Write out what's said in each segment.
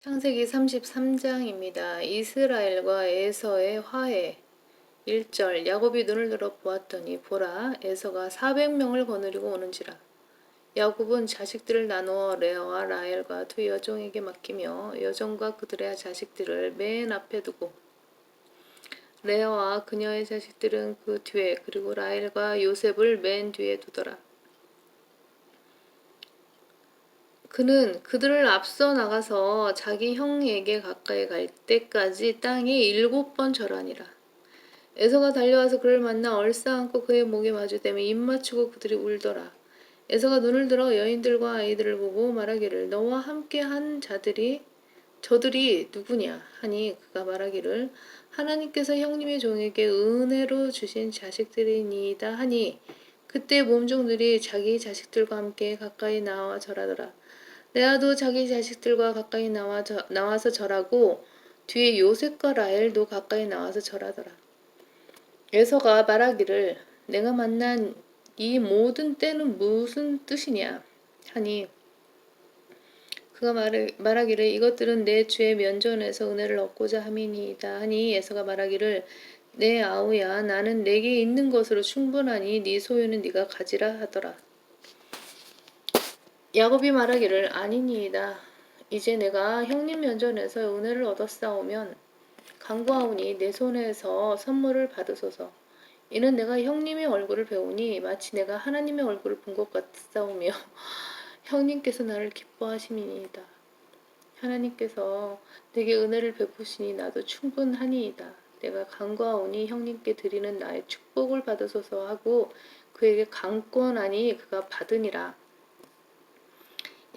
창세기 33장입니다. 이스라엘과 에서의 화해 1절 야곱이 눈을 들어 보았더니 보라 에서가 400명을 거느리고 오는지라 야곱은 자식들을 나누어 레아와 라헬과 두 여종에게 맡기며 여종과 그들의 자식들을 맨 앞에 두고 레아와 그녀의 자식들은 그 뒤에 그리고 라헬과 요셉을 맨 뒤에 두더라. 그는 그들을 앞서 나가서 자기 형에게 가까이 갈 때까지 땅에 일곱 번 절하니라. 에서가 달려와서 그를 만나 얼싸안고 그의 목에 마주대며 입 맞추고 그들이 울더라. 에서가 눈을 들어 여인들과 아이들을 보고 말하기를 너와 함께 한 자들이 저들이 누구냐 하니 그가 말하기를 하나님께서 형님의 종에게 은혜로 주신 자식들이니이다 하니 그때 몸종들이 자기 자식들과 함께 가까이 나와 절하더라. 레아도 자기 자식들과 가까이 나와 저, 나와서 절하고 뒤에 요셉과 라헬도 가까이 나와서 절하더라. 에서가 말하기를 내가 만난 이 모든 때는 무슨 뜻이냐 하니 그가 말을, 말하기를 이것들은 내 주의 면전에서 은혜를 얻고자 함이니이다 하니 에서가 말하기를 내 아우야 나는 내게 있는 것으로 충분하니 네 소유는 네가 가지라 하더라. 야곱이 말하기를 아니니이다. 이제 내가 형님 면전에서 은혜를 얻었사오면 간구하오니 내 손에서 선물을 받으소서. 이는 내가 형님의 얼굴을 배우니 마치 내가 하나님의 얼굴을 본 것 같사오며 형님께서 나를 기뻐하심이니이다. 하나님께서 내게 은혜를 베푸시니 나도 충분하니이다. 내가 간구하오니 형님께 드리는 나의 축복을 받으소서 하고 그에게 강권하니 그가 받으니라.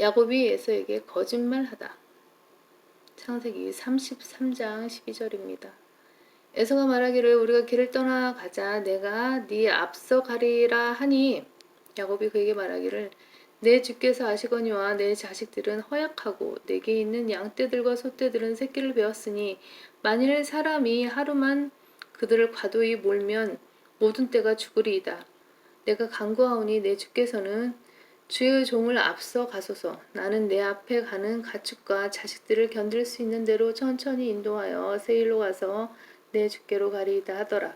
야곱이 에서에게 거짓말하다. 창세기 33장 12절입니다. 에서가 말하기를 우리가 길을 떠나 가자 내가 네 앞서 가리라 하니 야곱이 그에게 말하기를 내 주께서 아시거니와 내 자식들은 허약하고 내게 있는 양떼들과 소떼들은 새끼를 베었으니 만일 사람이 하루만 그들을 과도히 몰면 모든 떼가 죽으리이다. 내가 간구하오니 내 주께서는 주의 종을 앞서 가소서. 나는 내 앞에 가는 가축과 자식들을 견딜 수 있는 대로 천천히 인도하여 세일로 가서 내 주께로 가리이다 하더라.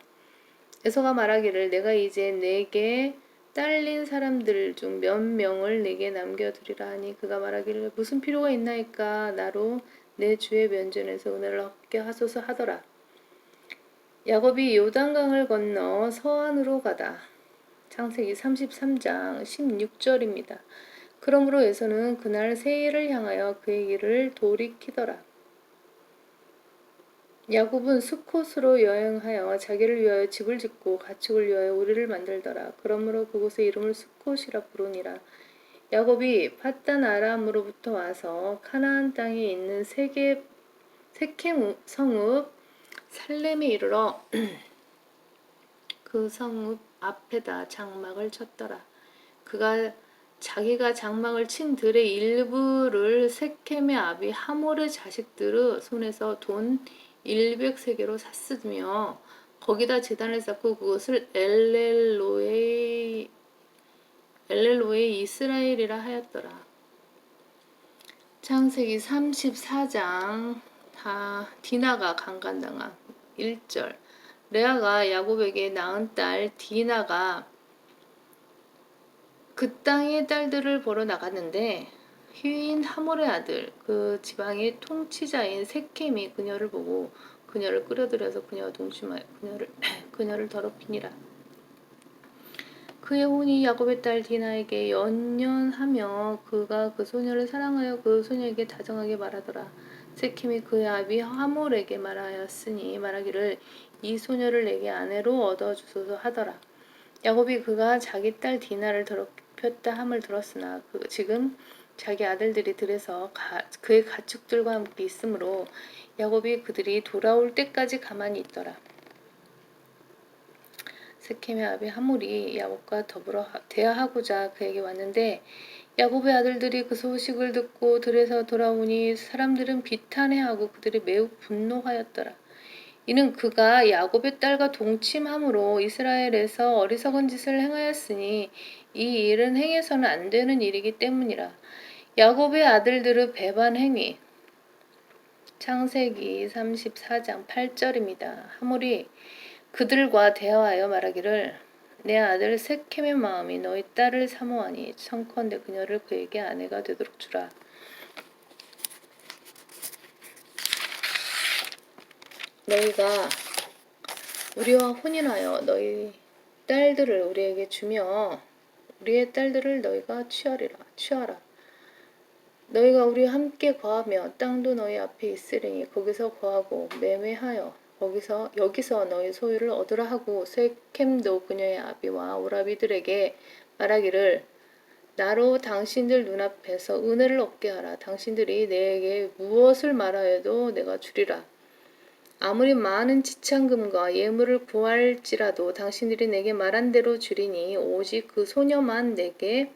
에서가 말하기를 내가 이제 내게 딸린 사람들 중 몇 명을 내게 남겨두리라 하니 그가 말하기를 무슨 필요가 있나이까 나로 내 주의 면전에서 은혜를 얻게 하소서 하더라. 야곱이 요단강을 건너 서안으로 가다. 창세기 33장 16절입니다. 그러므로 에서는 그날 세일을 향하여 그의 길을 돌이키더라. 야곱은 수콧으로 여행하여 자기를 위하여 집을 짓고 가축을 위하여 우리를 만들더라. 그러므로 그곳의 이름을 수콧이라 부르니라. 야곱이 파단 아람으로부터 와서 카나안 땅에 있는 세계 세켐 성읍 살렘에 이르러 그 성읍 앞에다 장막을 쳤더라. 그가 자기가 장막을 친 들의 일부를 세켐의 아비 하몰의 자식들의 손에서 돈 100세계로 샀으며 거기다 재단을 쌓고 그것을 엘렐로에 엘렐로에 이스라엘이라 하였더라. 창세기 34장 다 디나가 강간당한 1절 레아가 야곱에게 낳은 딸 디나가 그 땅의 딸들을 보러 나갔는데 휘인 하몰의 아들 그 지방의 통치자인 세켐이 그녀를 보고 그녀를 끌어들여서 그녀와 동침하여 그녀를 그녀를 더럽히니라. 그의 혼이 야곱의 딸 디나에게 연연하며 그가 그 소녀를 사랑하여 그 소녀에게 다정하게 말하더라. 세킴이 그의 아비 하몰에게 말하였으니 말하기를 이 소녀를 내게 아내로 얻어 주소서 하더라. 야곱이 그가 자기 딸 디나를 더럽혔다 함을 들었으나 그 지금 자기 아들들이 들에서 가, 그의 가축들과 함께 있으므로 야곱이 그들이 돌아올 때까지 가만히 있더라. 세켐의 아비 하물이 야곱과 더불어 대화하고자 그에게 왔는데 야곱의 아들들이 그 소식을 듣고 들에서 돌아오니 사람들은 비탄해하고 그들이 매우 분노하였더라. 이는 그가 야곱의 딸과 동침함으로 이스라엘에서 어리석은 짓을 행하였으니 이 일은 행해서는 안 되는 일이기 때문이라. 야곱의 아들들의 배반 행위 창세기 34장 8절입니다. 하물이 그들과 대화하여 말하기를 내 아들 세켐의 마음이 너희 딸을 사모하니 청컨대 그녀를 그에게 아내가 되도록 주라. 너희가 우리와 혼인하여 너희 딸들을 우리에게 주며 우리의 딸들을 너희가 취하리라 취하라 너희가 우리와 함께 거하며 땅도 너희 앞에 있으리니 거기서 거하고 매매하여 거기서 여기서 너희 소유를 얻으라 하고 세켐도 그녀의 아비와 오라비들에게 말하기를 나로 당신들 눈앞에서 은혜를 얻게 하라. 당신들이 내게 무엇을 말하여도 내가 주리라. 아무리 많은 지창금과 예물을 구할지라도 당신들이 내게 말한 대로 주리니 오직 그 소녀만 내게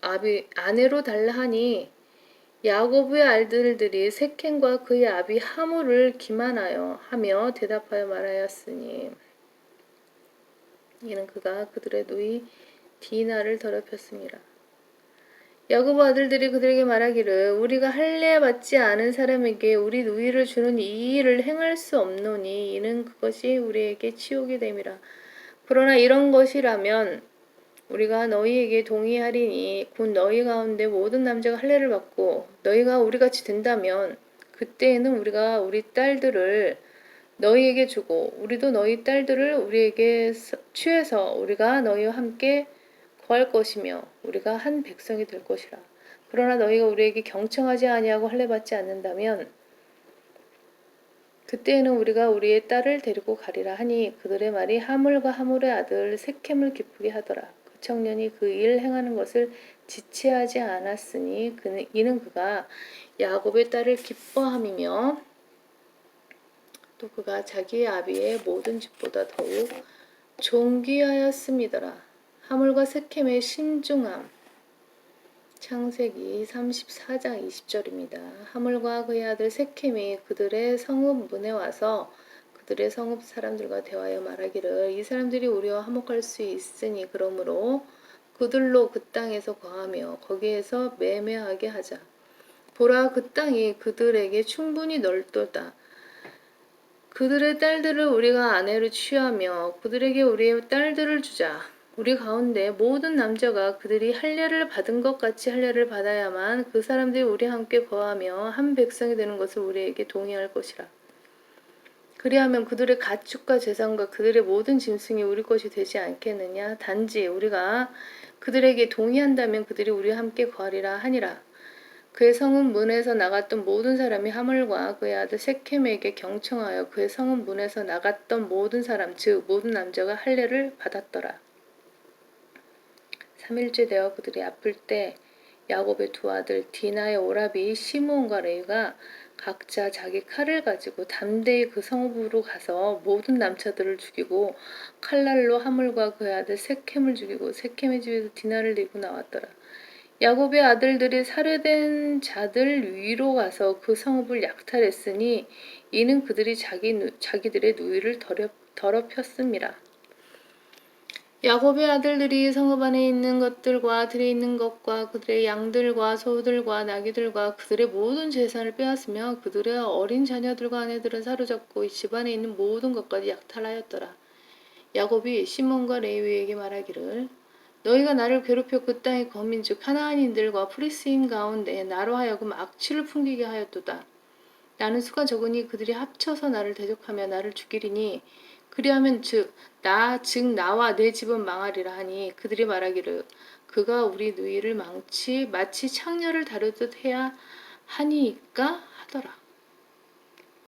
아비 아내로 달라 하니 야고브의 알들들이 세켄과 그의 아비 하물을 기만하여 하며 대답하여 말하였으니 이는 그가 그들의 누이 디나를 더럽혔습니다. 야고보 아들들이 그들에게 말하기를 우리가 할례 받지 않은 사람에게 우리 누이를 주는 이 일을 행할 수 없노니 이는 그것이 우리에게 치욕이 됨이라. 그러나 이런 것이라면 우리가 너희에게 동의하리니 곧 너희 가운데 모든 남자가 할례를 받고 너희가 우리 같이 된다면 그때에는 우리가 우리 딸들을 너희에게 주고 우리도 너희 딸들을 우리에게 서- 취해서 우리가 너희와 함께 거할 것이며 우리가 한 백성이 될 것이라. 그러나 너희가 우리에게 경청하지 아니하고 할례 받지 않는다면 그때에는 우리가 우리의 딸을 데리고 가리라 하니 그들의 말이 하물과 하물의 아들 세켐을 기쁘게 하더라. 그 청년이 그 일 행하는 것을 지체하지 않았으니 그는 이는 그가 야곱의 딸을 기뻐함이며 또 그가 자기의 아비의 모든 집보다 더욱 존귀하였음이더라. 하물과 세켐의 신중함 창세기 34장 20절입니다. 하물과 그의 아들 세켐이 그들의 성읍 문에 와서 그들의 성읍 사람들과 대화하여 말하기를 이 사람들이 우리와 화목할 수 있으니 그러므로 그들로 그 땅에서 거하며 거기에서 매매하게 하자. 보라 그 땅이 그들에게 충분히 넓도다. 그들의 딸들을 우리가 아내로 취하며 그들에게 우리의 딸들을 주자. 우리 가운데 모든 남자가 그들이 할례를 받은 것 같이 할례를 받아야만 그 사람들이 우리와 함께 거하며 한 백성이 되는 것을 우리에게 동의할 것이라. 그리하면 그들의 가축과 재산과 그들의 모든 짐승이 우리 것이 되지 않겠느냐? 단지 우리가 그들에게 동의한다면 그들이 우리와 함께 거하리라 하니라. 그의 성읍 문에서 나갔던 모든 사람이 하물과 그의 아들 세켐에게 경청하여 그의 성읍 문에서 나갔던 모든 사람 즉 모든 남자가 할례를 받았더라. 3일째 되어 그들이 아플 때 야곱의 두 아들 디나의 오라비 시므온과 레위가 각자 자기 칼을 가지고 담대히 그 성읍으로 가서 모든 남자들을 죽이고 칼날로 하물과 그의 아들 세켐을 죽이고 세켐의 집에서 디나를 내고 나왔더라. 야곱의 아들들이 살해된 자들 위로 가서 그 성읍을 약탈했으니 이는 그들이 자기 누- 자기들의 누이를 더럽, 더럽혔음이라. 야곱의 아들들이 성읍 안에 있는 것들과 들에 있는 것과 그들의 양들과 소들과 나귀들과 그들의 모든 재산을 빼앗으며 그들의 어린 자녀들과 아내들은 사로잡고 이 집안에 있는 모든 것까지 약탈하였더라. 야곱이 시몬과 레위에게 말하기를 너희가 나를 괴롭혀 그 땅의 거민 즉 하나안인들과 프리스인 가운데 나로 하여금 악취를 풍기게 하였도다. 나는 수가 적으니 그들이 합쳐서 나를 대적하며 나를 죽이리니 그리하면 즉 나 즉 나와 내 집은 망하리라 하니 그들이 말하기를 그가 우리 누이를 망치 마치 창녀를 다루듯 해야 하니까 하더라.